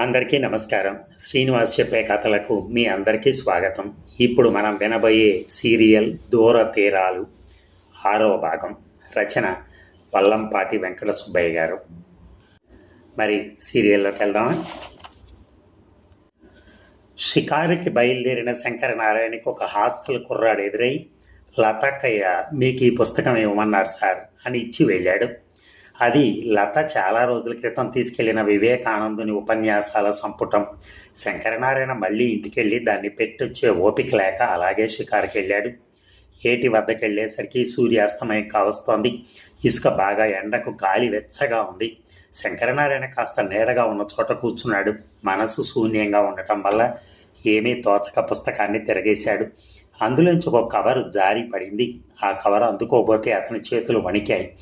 అందరికీ నమస్కారం. శ్రీనివాస్ చెప్పే కథలకు మీ అందరికీ స్వాగతం. ఇప్పుడు మనం వినబోయే సీరియల్ దూర తీరాలు ఆరో భాగం రచన వల్లంపాటి వెంకట సుబ్బయ్య గారు. మరి సీరియల్లోకి వెళ్దామా? షికారికి బయలుదేరిన శంకరనారాయణకి ఒక హాస్టల్ కుర్రాడు ఎదురై లతక్కయ్య మీకు ఈ పుస్తకం ఇవ్వమన్నారు సార్ అని ఇచ్చి వెళ్ళాడు. అది లత చాలా రోజుల క్రితం తీసుకెళ్ళిన వివేకానందుని ఉపన్యాసాల సంపుటం. శంకరనారాయణ మళ్ళీ ఇంటికెళ్ళి దాన్ని పెట్టొచ్చే ఓపిక లేక అలాగే షికారుకి వెళ్ళాడు ఏటి వద్దకు వెళ్ళేసరికి సూర్యాస్తమయం కావస్తోంది. ఇసుక బాగా ఎండకు గాలి వెచ్చగా ఉంది. శంకరనారాయణ కాస్త నీడగా ఉన్న చోట కూర్చున్నాడు. మనసు శూన్యంగా ఉండటం వల్ల ఏమీ తోచక పుస్తకాన్ని తిరగేశాడు. అందులోంచి ఒక కవర్ జారి పడింది. ఆ కవర్ అందుకోబోతే అతని చేతులు వణికాయి.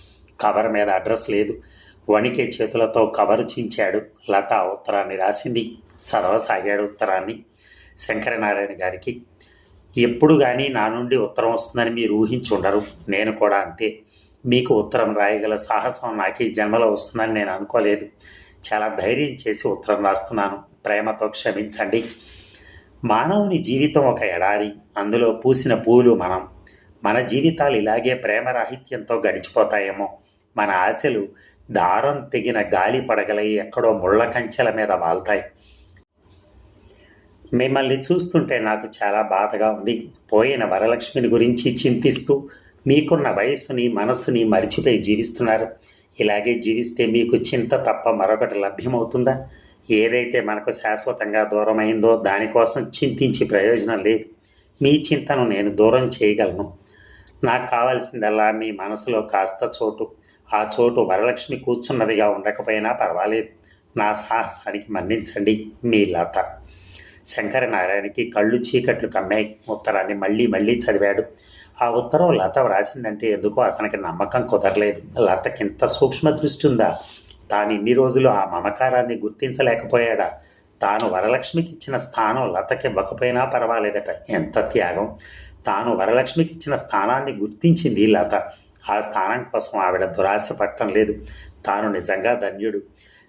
కవర్ మీద అడ్రస్ లేదు. వణికే చేతులతో కవరు చించాడు. లత ఉత్తరాన్ని రాసింది. చదవసాగాడు ఉత్తరాన్ని. శంకరనారాయణ గారికి ఎప్పుడు కానీ నా నుండి ఉత్తరం వస్తుందని మీరు ఊహించుండరు. నేను కూడా అంతే. మీకు ఉత్తరం రాయగల సాహసం నాకు ఈ జన్మలో వస్తుందని నేను అనుకోలేదు. చాలా ధైర్యం చేసి ఉత్తరం రాస్తున్నాను. ప్రేమతో క్షమించండి. మానవుని జీవితం ఒక ఎడారి. అందులో పూసిన పూలు మనం. మన జీవితాలు ఇలాగే ప్రేమరాహిత్యంతో గడిచిపోతాయేమో. మన ఆశలు దారం తెగిన గాలి పడగలై ఎక్కడో ముళ్ళ కంచెల మీద వాల్తాయి. మిమ్మల్ని చూస్తుంటే నాకు చాలా బాధగా ఉంది. పోయిన వరలక్ష్మిని గురించి చింతిస్తూ మీకున్న వయస్సుని మనసుని మరిచిపోయి జీవిస్తున్నారు. ఇలాగే జీవిస్తే మీకు చింత తప్ప మరొకటి లభ్యమవుతుందా? ఏదైతే మనకు శాశ్వతంగా దూరమైందో దానికోసం చింతించి ప్రయోజనం లేదు. మీ చింతను నేను దూరం చేయగలను. నాకు కావాల్సిందల్లా మీ మనసులో కాస్త చోటు. ఆ చోటు వరలక్ష్మి కూర్చున్నదిగా ఉండకపోయినా పర్వాలేదు. నా సాహసానికి మన్నించండి మీ లత. శంకరనారాయణకి కళ్ళు చీకట్లు కమ్మాయి. ఉత్తరాన్ని మళ్ళీ మళ్ళీ చదివాడు. ఆ ఉత్తరం లత వ్రాసిందంటే ఎందుకో అతనికి నమ్మకం కుదరలేదు. లతకింత సూక్ష్మ దృష్టి ఉందా? తాను ఇన్ని రోజులు ఆ మమకారాన్ని గుర్తించలేకపోయాడా? తాను వరలక్ష్మికి ఇచ్చిన స్థానం లతకి ఇవ్వకపోయినా పర్వాలేదట. ఎంత త్యాగం! తాను వరలక్ష్మికి ఇచ్చిన స్థానాన్ని గుర్తించింది లత. ఆ స్థానం కోసం ఆవిడ దురాశ పట్టడం లేదు. తాను నిజంగా ధన్యుడు.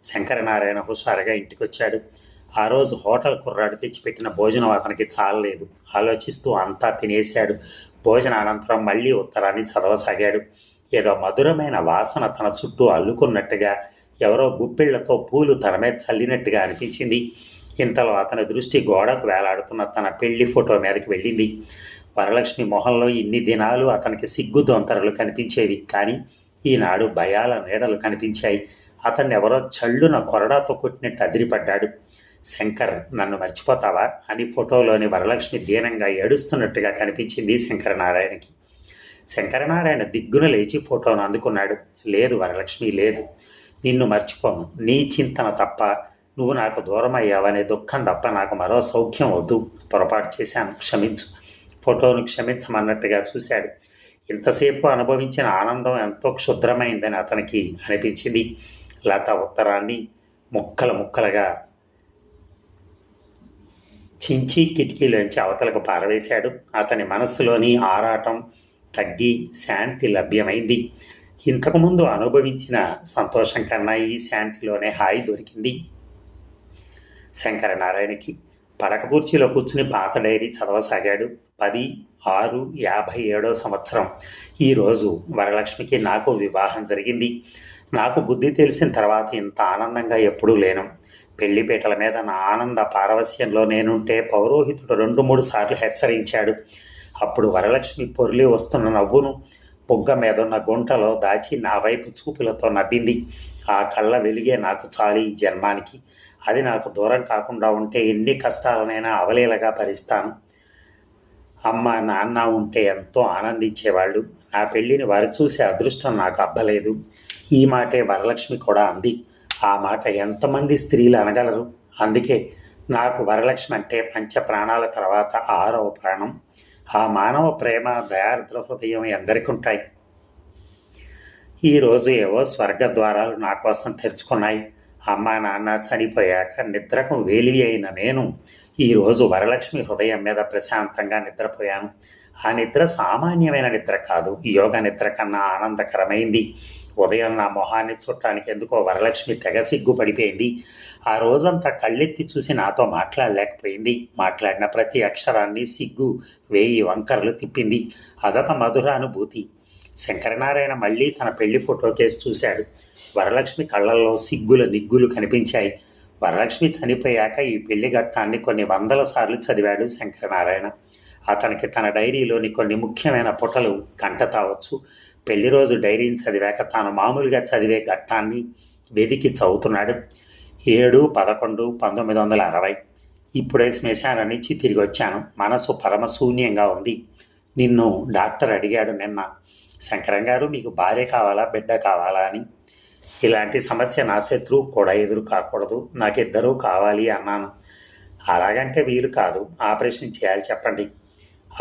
శంకరనారాయణ హుషారుగా ఇంటికొచ్చాడు. ఆ రోజు హోటల్ కుర్రాడు తెచ్చిపెట్టిన భోజనం అతనికి చాలలేదు. ఆలోచిస్తూ అంతా తినేశాడు. భోజన అనంతరం మళ్ళీ ఉత్తరాన్ని చదవసాగాడు. ఏదో మధురమైన వాసన తన చుట్టూ అల్లుకున్నట్టుగా ఎవరో గుప్పిళ్ళతో పూలు తన మీద చల్లినట్టుగా అనిపించింది. ఇంతలో అతని దృష్టి గోడకు వేలాడుతున్న తన పెళ్ళి ఫోటో మీదకి వెళ్ళింది. వరలక్ష్మి మొహంలో ఇన్ని దినాలు అతనికి సిగ్గు దొంతరలు కనిపించేవి కానీ ఈనాడు భయాల నీడలు కనిపించాయి. అతన్ని ఎవరో చళ్ళున కొరడాతో కొట్టినట్టు అదిరిపడ్డాడు. శంకర్ నన్ను మర్చిపోతావా? అని ఫోటోలోని వరలక్ష్మి దీనంగా ఏడుస్తున్నట్టుగా కనిపించింది శంకరనారాయణకి. శంకరనారాయణ దిగ్గున లేచి ఫోటోను అందుకున్నాడు. లేదు వరలక్ష్మి లేదు. నిన్ను మర్చిపోను. నీ చింతన తప్ప నువ్వు నాకు దూరం అయ్యావనే దుఃఖం తప్ప నాకు మరో సౌఖ్యం వద్దు. పొరపాటు చేశాను. క్షమించు. ఫోటోను క్షమించమన్నట్టుగా చూశాడు. ఇంతసేపు అనుభవించిన ఆనందం ఎంతో క్షుద్రమైందని అతనికి అనిపించింది. లత ఉత్తరాన్ని ముక్కలు ముక్కలుగా చించి కిటికీలోంచి అవతలకు పారవేశాడు. అతని మనస్సులోని ఆరాటం తగ్గి శాంతి లభ్యమైంది. ఇంతకుముందు అనుభవించిన సంతోషం కన్నా ఈ శాంతిలోనే హాయి దొరికింది. శంకరనారాయణకి పడక కుర్చీలో కూర్చుని పాత డైరీ చదవసాగాడు. పది ఆరు యాభై ఏడో సంవత్సరం. ఈరోజు వరలక్ష్మికి నాకు వివాహం జరిగింది. నాకు బుద్ధి తెలిసిన తర్వాత ఇంత ఆనందంగా ఎప్పుడూ లేను. పెళ్ళిపీటల మీద నా ఆనంద పారవస్యంలో నేనుంటే పౌరోహితుడు రెండు మూడు సార్లు హెచ్చరించాడు. అప్పుడు వరలక్ష్మి పొర్లి వస్తున్న నవ్వును బుగ్గ మీదున్న గుంటలో దాచి నా వైపు చూపులతో నవ్వింది. ఆ కళ్ళ వెలిగే నాకు చాలు ఈ జన్మానికి. అది నాకు దూరం కాకుండా ఉంటే ఎన్ని కష్టాలనైనా అవలీలగా భరిస్తాను. అమ్మ నాన్న ఉంటే ఎంతో ఆనందించేవాళ్ళు. నా పెళ్ళిని వారు చూసే అదృష్టం నాకు అబ్బలేదు. ఈ మాటే వరలక్ష్మి కూడా అంది. ఆ మాట ఎంతమంది స్త్రీలు అనగలరు? అందుకే నాకు వరలక్ష్మి అంటే పంచ ప్రాణాల తర్వాత ఆరవ ప్రాణం. ఆ మానవ ప్రేమ దయార్ద్ర హృదయం ఎందరికీ ఉంటాయి ఈరోజు ఏవో స్వర్గ ద్వారాలు నా కోసం తెరుచుకున్నాయి. అమ్మ నాన్న చనిపోయాక నిద్రకు వేలివి అయిన నేను ఈరోజు వరలక్ష్మి హృదయం మీద ప్రశాంతంగా నిద్రపోయాను. ఆ నిద్ర సామాన్యమైన నిద్ర కాదు. యోగ నిద్ర కన్నా ఆనందకరమైంది. ఉదయం నా మొహాన్ని చుట్టానికి ఎందుకో వరలక్ష్మి తెగ సిగ్గు పడిపోయింది ఆ రోజంతా కళ్ళెత్తి చూసి నాతో మాట్లాడలేకపోయింది. మాట్లాడిన ప్రతి అక్షరాన్ని సిగ్గు వేయి వంకరలు తిప్పింది. అదొక మధుర అనుభూతి శంకరనారాయణ మళ్ళీ తన పెళ్ళి ఫోటో కేసు చూశాడు. వరలక్ష్మి కళ్ళల్లో సిగ్గుల నిగ్గులు కనిపించాయి. వరలక్ష్మి చనిపోయాక ఈ పెళ్ళి ఘట్టాన్ని కొన్ని వందల సార్లు చదివాడు శంకరనారాయణ. అతనికి తన డైరీలోని కొన్ని ముఖ్యమైన పుటలు గంట తావచ్చు. పెళ్ళి రోజు డైరీని చదివాక తాను మామూలుగా చదివే ఘట్టాన్ని వెదికి చదువుతున్నాడు. ఏడు పదకొండు పంతొమ్మిది వందల అరవై. ఇప్పుడే శ్మశానం నుంచి తిరిగి వచ్చాను. మనసు పరమశూన్యంగా ఉంది. నిన్ను డాక్టర్ అడిగాడు నిన్న. శంకరం గారు మీకు భార్య కావాలా? బిడ్డ కావాలా? అని. ఇలాంటి సమస్య నా శత్రువు కూడా ఎదురు కాకూడదు. నాకిద్దరూ కావాలి అన్నాను. అలాగంటే వీలు కాదు. ఆపరేషన్ చేయాలి చెప్పండి.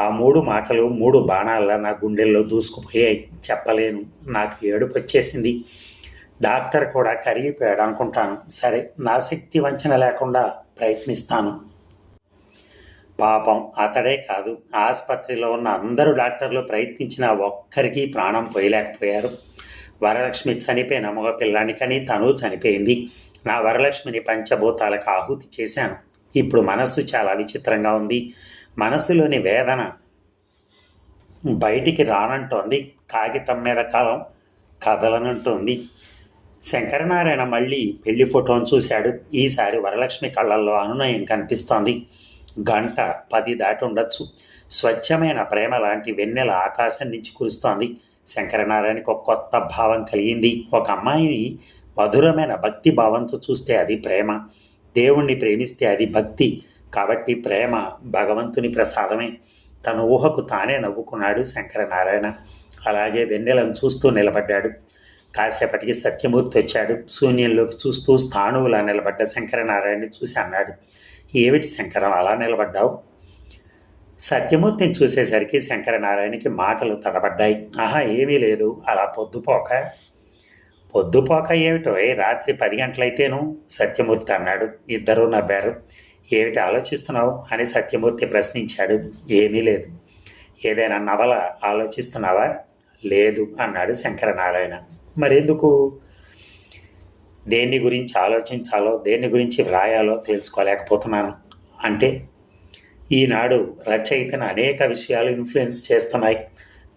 ఆ మూడు మాటలు మూడు బాణాల నా గుండెల్లో దూసుకుపోయాయి. చెప్పలేను. నాకు ఏడుపు వచ్చేసింది. డాక్టర్ కూడా కరిగిపోయాడు అనుకుంటాను. సరే నా శక్తి వంచన లేకుండా ప్రయత్నిస్తాను. పాపం అతడే కాదు. ఆసుపత్రిలో ఉన్న అందరూ డాక్టర్లు ప్రయత్నించిన ఒక్కరికి ప్రాణం పోయలేకపోయారు. వరలక్ష్మి చనిపోయిన మగ పిల్లానికని తను చనిపోయింది. నా వరలక్ష్మిని పంచభూతాలకు ఆహుతి చేశాను. ఇప్పుడు మనస్సు చాలా విచిత్రంగా ఉంది. మనసులోని వేదన బయటికి రానంటోంది. కాగితం మీద కాలం కదలనంటోంది. శంకరనారాయణ మళ్ళీ పెళ్ళి ఫోటోను చూశాడు. ఈసారి వరలక్ష్మి కళ్ళల్లో అనునయం కనిపిస్తోంది. గంట పది దాటి ఉండొచ్చు. స్వచ్ఛమైన ప్రేమ లాంటి వెన్నెల ఆకాశం నుంచి కురుస్తోంది. శంకరనారాయణకి ఒక కొత్త భావం కలిగింది. ఒక అమ్మాయిని మధురమైన భక్తి భావంతో చూస్తే అది ప్రేమ. దేవుణ్ణి ప్రేమిస్తే అది భక్తి. కాబట్టి ప్రేమ భగవంతుని ప్రసాదమే. తన ఊహకు తానే నవ్వుకున్నాడు శంకరనారాయణ. అలాగే వెన్నెలను చూస్తూ నిలబడ్డాడు. కాసేపటికి సత్యమూర్తి వచ్చాడు. శూన్యంలోకి చూస్తూ స్థాణువులా నిలబడ్డ శంకరనారాయణని చూసి అన్నాడు. ఏమిటి శంకరం? అలా నిలబడ్డావు? సత్యమూర్తిని చూసేసరికి శంకరనారాయణకి మాటలు తడబడ్డాయి. ఆహా ఏమీ లేదు. అలా పొద్దుపోక. పొద్దుపోక ఏమిటో? ఏ రాత్రి పది గంటలైతేను? సత్యమూర్తి అన్నాడు. ఇద్దరూ నవ్వారు. ఏమిటి ఆలోచిస్తున్నావు? అని సత్యమూర్తి ప్రశ్నించాడు. ఏమీ లేదు. ఏదైనా నవల ఆలోచిస్తున్నావా? లేదు అన్నాడు శంకరనారాయణ. మరెందుకు? దేన్ని గురించి ఆలోచించాలో దేన్ని గురించి వ్రాయాలో తెలుసుకోలేకపోతున్నాను. అంటే? ఈనాడు రచయితను అనేక విషయాలు ఇన్ఫ్లుయెన్స్ చేస్తున్నాయి.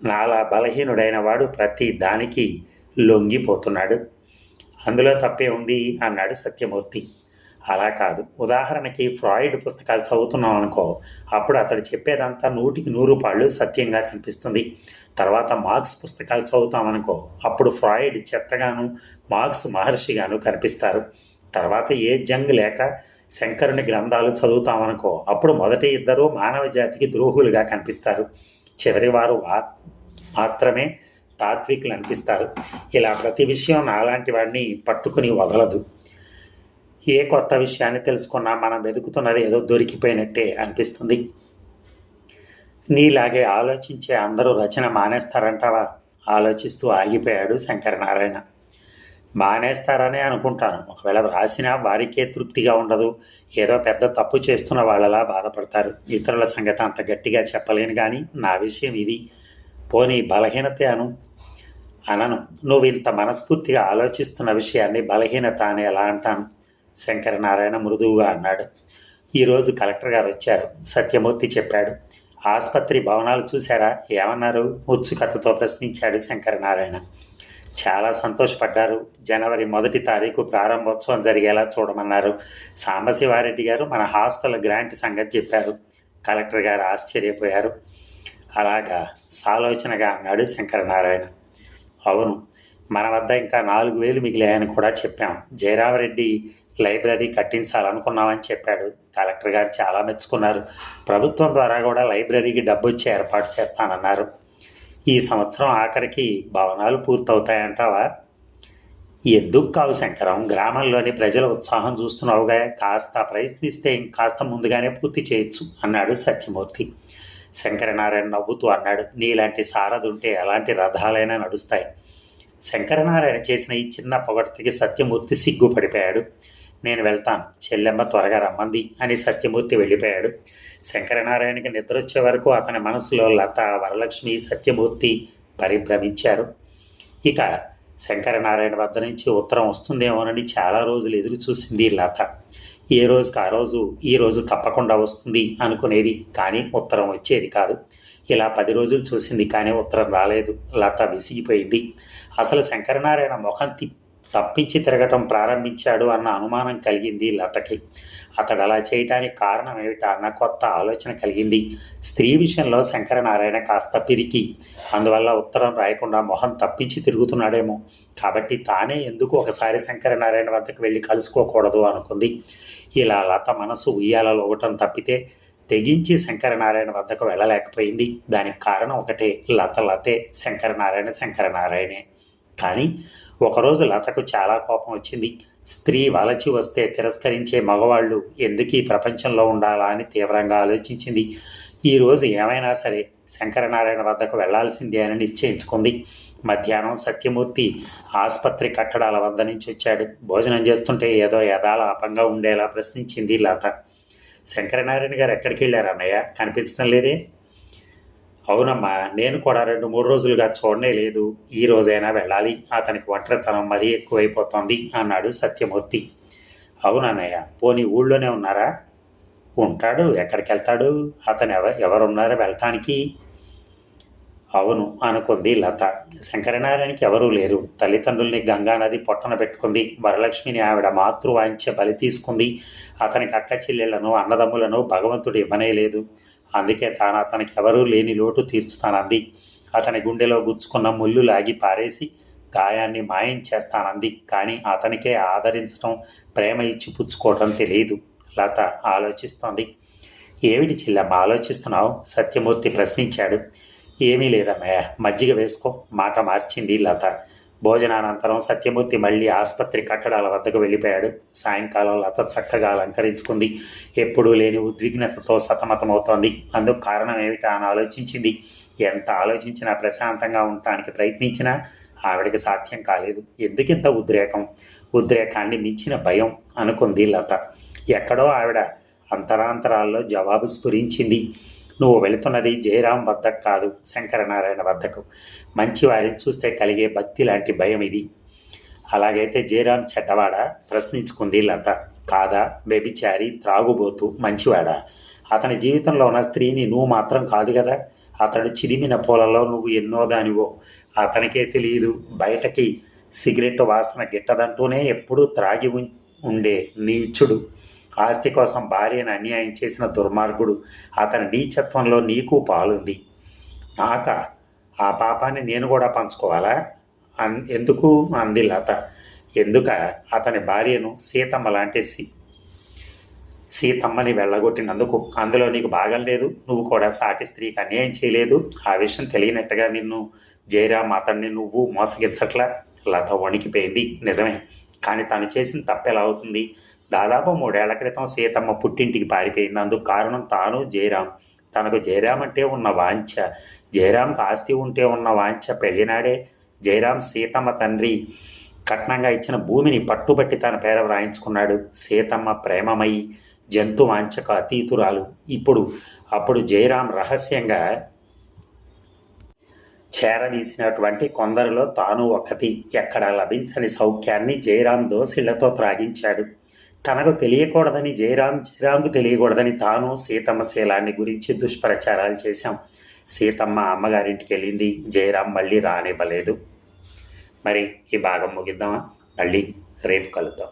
నాలా బలహీనుడైన వాడు ప్రతి దానికి లొంగిపోతున్నాడు. అందులో తప్పే ఉంది అన్నాడు సత్యమూర్తి. అలా కాదు. ఉదాహరణకి ఫ్రాయిడ్ పుస్తకాలు చదువుతున్నాం అనుకో అప్పుడు అతడు చెప్పేదంతా నూటికి నూరు పాళ్ళు సత్యంగా కనిపిస్తుంది. తర్వాత మార్క్స్ పుస్తకాలు చదువుతామనుకో అప్పుడు ఫ్రాయిడ్ చెత్తగాను మార్క్స్ మహర్షిగాను కనిపిస్తారు. తర్వాత ఏ జంగ్ లేక శంకరుని గ్రంథాలు చదువుతామనుకో అప్పుడు మొదటి ఇద్దరు మానవ జాతికి ద్రోహులుగా కనిపిస్తారు. చివరి వారు మాత్రమే తాత్వికులు అనిపిస్తారు. ఇలా ప్రతి విషయం నాలాంటి వాడిని పట్టుకుని వదలదు. ఏ కొత్త విషయాన్ని తెలుసుకున్నా మనం వెతుకుతున్నది ఏదో దొరికిపోయినట్టే అనిపిస్తుంది. నీలాగే ఆలోచించే అందరూ రచన మానేస్తారంటావా? ఆలోచిస్తూ ఆగిపోయాడు శంకరనారాయణ. మానేస్తారనే అనుకుంటాను. ఒకవేళ వ్రాసినా వారికే తృప్తిగా ఉండదు. ఏదో పెద్ద తప్పు చేస్తున్న వాళ్ళలా బాధపడతారు. ఇతరుల సంగతి అంత గట్టిగా చెప్పలేను కానీ నా విషయం ఇది. పోనీ బలహీనత అను అనను. నువ్వు ఇంత మనస్ఫూర్తిగా ఆలోచిస్తున్న విషయాన్ని బలహీనత అని ఎలా అంటాను? శంకరనారాయణ మృదువుగా అన్నాడు. ఈరోజు కలెక్టర్ గారు వచ్చారు. సత్యమూర్తి చెప్పాడు. ఆసుపత్రి భవనాలు చూశారా? ఏమన్నారు? ఉత్సుకతతో ప్రశ్నించాడు శంకరనారాయణ. చాలా సంతోషపడ్డారు. జనవరి మొదటి తారీఖు ప్రారంభోత్సవం జరిగేలా చూడమన్నారు. సాంబశివారెడ్డి గారు మన హాస్టల్ గ్రాంట్ సంగతి చెప్పారు. కలెక్టర్ గారు ఆశ్చర్యపోయారు. అలాగా సాలోచనగా అన్నాడు శంకరనారాయణ. అవును మన వద్ద ఇంకా నాలుగు వేలు మిగిలాయని కూడా చెప్పాం. జయరామరెడ్డి లైబ్రరీ కట్టించాలనుకున్నామని చెప్పాడు. కలెక్టర్ గారు చాలా మెచ్చుకున్నారు. ప్రభుత్వం ద్వారా కూడా లైబ్రరీకి డబ్బు వచ్చి ఏర్పాటు చేస్తానన్నారు. ఈ సంవత్సరం ఆఖరికి భవనాలు పూర్తవుతాయంటావా? ఎందుకు కావు శంకరం? గ్రామంలోని ప్రజల ఉత్సాహం చూస్తున్నావుగా. కాస్త ప్రయత్నిస్తే ఇంకాస్త ముందుగానే పూర్తి చేయొచ్చు అన్నాడు సత్యమూర్తి. శంకరనారాయణ నవ్వుతూ అన్నాడు నీలాంటి సారథుంటే ఎలాంటి రథాలైనా నడుస్తాయి. శంకరనారాయణ చేసిన ఈ చిన్న పొగడ్తకి సత్యమూర్తి సిగ్గుపడిపోయాడు. నేను వెళ్తాను. చెల్లెమ్మ త్వరగా రమ్మంది అని సత్యమూర్తి వెళ్ళిపోయాడు. శంకరనారాయణకి నిద్ర వచ్చే వరకు అతని మనసులో లత వరలక్ష్మి సత్యమూర్తి పరిభ్రమించారు. ఇక శంకరనారాయణ వద్ద నుంచి ఉత్తరం వస్తుందేమోనని చాలా రోజులు ఎదురు చూసింది లత. ఏ రోజుకి ఆ రోజు ఈ రోజు తప్పకుండా వస్తుంది అనుకునేది కానీ ఉత్తరం వచ్చేది కాదు. ఇలా పది రోజులు చూసింది కానీ ఉత్తరం రాలేదు. లత విసిగిపోయింది. అసలు శంకరనారాయణ ముఖం తిప్పి తప్పించి తిరగటం ప్రారంభించాడు అన్న అనుమానం కలిగింది లతకి. అతడు అలా చేయటానికి కారణం ఏమిటా అన్న కొత్త ఆలోచన కలిగింది. స్త్రీ విషయంలో శంకరనారాయణ కాస్త పిరికి. అందువల్ల ఉత్తరం రాయకుండా మొహం తప్పించి తిరుగుతున్నాడేమో. కాబట్టి తానే ఎందుకు ఒకసారి శంకరనారాయణ వద్దకు వెళ్ళి కలుసుకోకూడదు అనుకుంది. ఇలా లత మనసు ఉయ్యాలలో ఒకటం తప్పితే తెగించి శంకరనారాయణ వద్దకు వెళ్ళలేకపోయింది. దానికి కారణం ఒకటే. లత లతే శంకరనారాయణ శంకరనారాయణే. కానీ ఒకరోజు లతకు చాలా కోపం వచ్చింది. స్త్రీ వలచి వస్తే తిరస్కరించే మగవాళ్ళు ఎందుకు ఈ ప్రపంచంలో ఉండాలా అని తీవ్రంగా ఆలోచించింది. ఈరోజు ఏమైనా సరే శంకరనారాయణ వద్దకు వెళ్ళాల్సిందే అని నిశ్చయించుకుంది. మధ్యాహ్నం సత్యమూర్తి ఆసుపత్రి కట్టడాల వద్ద నుంచి వచ్చాడు. భోజనం చేస్తుంటే ఏదో యథాల అపంగా ఉండేలా ప్రశ్నించింది లత. శంకరనారాయణ గారు ఎక్కడికి వెళ్ళారు అన్నయ్య? కనిపించడం లేదే? అవునమ్మా నేను కూడా రెండు మూడు రోజులుగా చూడనే లేదు. ఈ రోజైనా వెళ్ళాలి. అతనికి ఒంటరితనం మరీ ఎక్కువైపోతోంది అన్నాడు సత్యమూర్తి. అవునన్నయ్య పోనీ ఊళ్ళోనే ఉన్నారా? ఉంటాడు. ఎక్కడికి వెళ్తాడు అతను ఎవ ఎవరున్నారో వెళ్ళటానికి? అవును అనుకుంది లత. శంకరనారాయణకి ఎవరూ లేరు. తల్లిదండ్రుల్ని గంగానది పొట్టన పెట్టుకుంది. వరలక్ష్మిని ఆవిడ మాతృవాంఛ బలి తీసుకుంది. అతనికి అక్క చెల్లెళ్ళను అన్నదమ్ములను భగవంతుడు ఇవ్వనే లేదు. అందుకే తాను అతనికి ఎవరూ లేని లోటు తీర్చుతానంది అతని గుండెలో గుచ్చుకున్న ముళ్ళు లాగి పారేసి గాయాన్ని మాయం చేస్తానంది కానీ అతనికే ఆదరించడం ప్రేమ ఇచ్చి పుచ్చుకోవడం తెలియదు. లత ఆలోచిస్తోంది. ఏమిటి చెల్లెమ్మ ఆలోచిస్తున్నావు? సత్యమూర్తి ప్రశ్నించాడు. ఏమీ లేదన్నయ్య మజ్జిగ వేసుకో మాట మార్చింది లత. భోజనానంతరం సత్యమూర్తి మళ్ళీ ఆసుపత్రి కట్టడాల వద్దకు వెళ్ళిపోయాడు. సాయంకాలం లత చక్కగా అలంకరించుకుంది. ఎప్పుడూ లేని ఉద్విగ్నతతో సతమతమవుతోంది. అందుకు కారణం ఏమిటా అని ఆలోచించింది. ఎంత ఆలోచించినా ప్రశాంతంగా ఉండటానికి ప్రయత్నించినా ఆవిడకి సాధ్యం కాలేదు. ఎందుకింత ఉద్రేకం? ఉద్రేకాన్ని మించిన భయం అనుకుంది లత. ఎక్కడో ఆవిడ అంతరాంతరాల్లో జవాబు స్ఫురించింది. నువ్వు వెళుతున్నది జయరాం వద్దకు కాదు శంకరనారాయణ వద్దకు. మంచి వారిని చూస్తే కలిగే భక్తి లాంటి భయం ఇది. అలాగైతే జయరాం చెడ్డవాడ? ప్రశ్నించుకుంది లత. కాదా? వ్యభిచారి త్రాగుబోతు మంచివాడా? అతని జీవితంలో ఉన్న స్త్రీని నువ్వు మాత్రం కాదు కదా? అతడు చిరిమిన పూలలో నువ్వు ఎన్నో దానివో అతనికే తెలియదు బయటకి సిగరెట్ వాసన గిట్టదంటూనే ఎప్పుడూ త్రాగి ఉండే నీచుడు. ఆస్తి కోసం భార్యను అన్యాయం చేసిన దుర్మార్గుడు అతని నీచత్వంలో నీకు పాలుంది. నాక ఆ పాపాన్ని నేను కూడా పంచుకోవాలా? అన్ ఎందుకు? అంది లత. ఎందుక? అతని భార్యను సీతమ్మ లాంటి సీతమ్మని వెళ్ళగొట్టినందుకు అందులో నీకు భాగం లేదు. నువ్వు కూడా సాటి స్త్రీకి అన్యాయం చేయలేదు. ఆ విషయం తెలియనట్టుగా నిన్ను జయరామ్ అతన్ని నువ్వు మోసగించట్లా? లత వణికిపోయింది. నిజమే. కానీ తను చేసిన తప్పెలా అవుతుంది? దాదాపు మూడేళ్ళ క్రితం సీతమ్మ పుట్టింటికి పారిపోయింది. అందుకు కారణం తాను జయరాం తనకు జయరాం అంటే ఉన్న వాంఛ. జయరాంకి ఆస్తి ఉంటే ఉన్న వాంఛ పెళ్ళినాడే జయరాం సీతమ్మ తండ్రి కట్నంగా ఇచ్చిన భూమిని పట్టుబట్టి తన పేర వ్రాయించుకున్నాడు. సీతమ్మ ప్రేమమై జంతు వాంఛకు అతీతురాలు. ఇప్పుడు అప్పుడు జయరాం రహస్యంగా చేరదీసినటువంటి కొందరిలో తాను ఒకటి. ఎక్కడ లభించని సౌఖ్యాన్ని జయరాం దోసిళ్ళతో త్రాగించాడు. తనకు తెలియకూడదని జయరాం జయరాంకు తెలియకూడదని తాను సీతమ్మ శీలాన్ని గురించి దుష్ప్రచారాలు చేశాం. సీతమ్మ అమ్మగారింటికి వెళ్ళింది. జయరాం మళ్ళీ రానివ్వలేదు. మరి ఈ భాగం ముగిద్దామా? మళ్ళీ రేపు కలుద్దాం.